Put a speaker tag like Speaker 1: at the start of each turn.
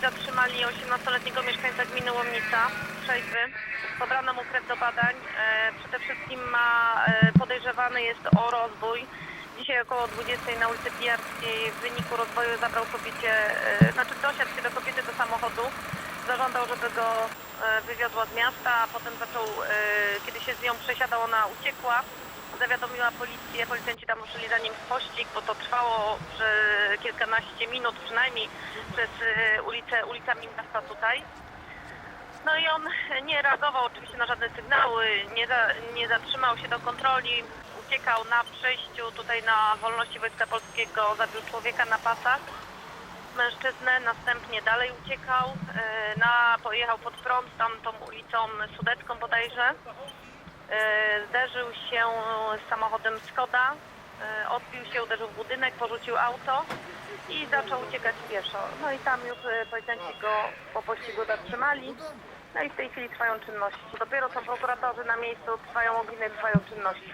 Speaker 1: zatrzymali 18-letniego mieszkańca gminy Łomnica, Szejwy. Pobrano mu krew do badań. E, przede wszystkim ma e, podejrzewany jest o rozbój. Dzisiaj około 20 na ulicy Pijarskiej w wyniku rozwoju zabrał kobiecie, e, znaczy dosiadł się do kobiety do samochodu. Zażądał, żeby go wywiozła z miasta, a potem zaczął, kiedy się z nią przesiadał, ona uciekła. Zawiadomiła policję, policjanci tam ruszyli za nim w pościg, bo to trwało że kilkanaście minut przynajmniej przez e, ulicę, ulicami miasta tutaj. No i on nie reagował oczywiście na żadne sygnały, nie, za, nie zatrzymał się do kontroli, uciekał na przejściu tutaj na wolności Wojska Polskiego, zabił człowieka na pasach, mężczyznę, następnie dalej uciekał, e, na, pojechał pod prąd tam tą ulicą Sudecką bodajże, E, zderzył się z samochodem Skoda, odbił się, uderzył w budynek, porzucił auto i zaczął uciekać pieszo. No i tam już e, policjanci go po pościgu zatrzymali. No i w tej chwili trwają czynności. Dopiero co prokuratorzy na miejscu trwają ogólne trwają czynności.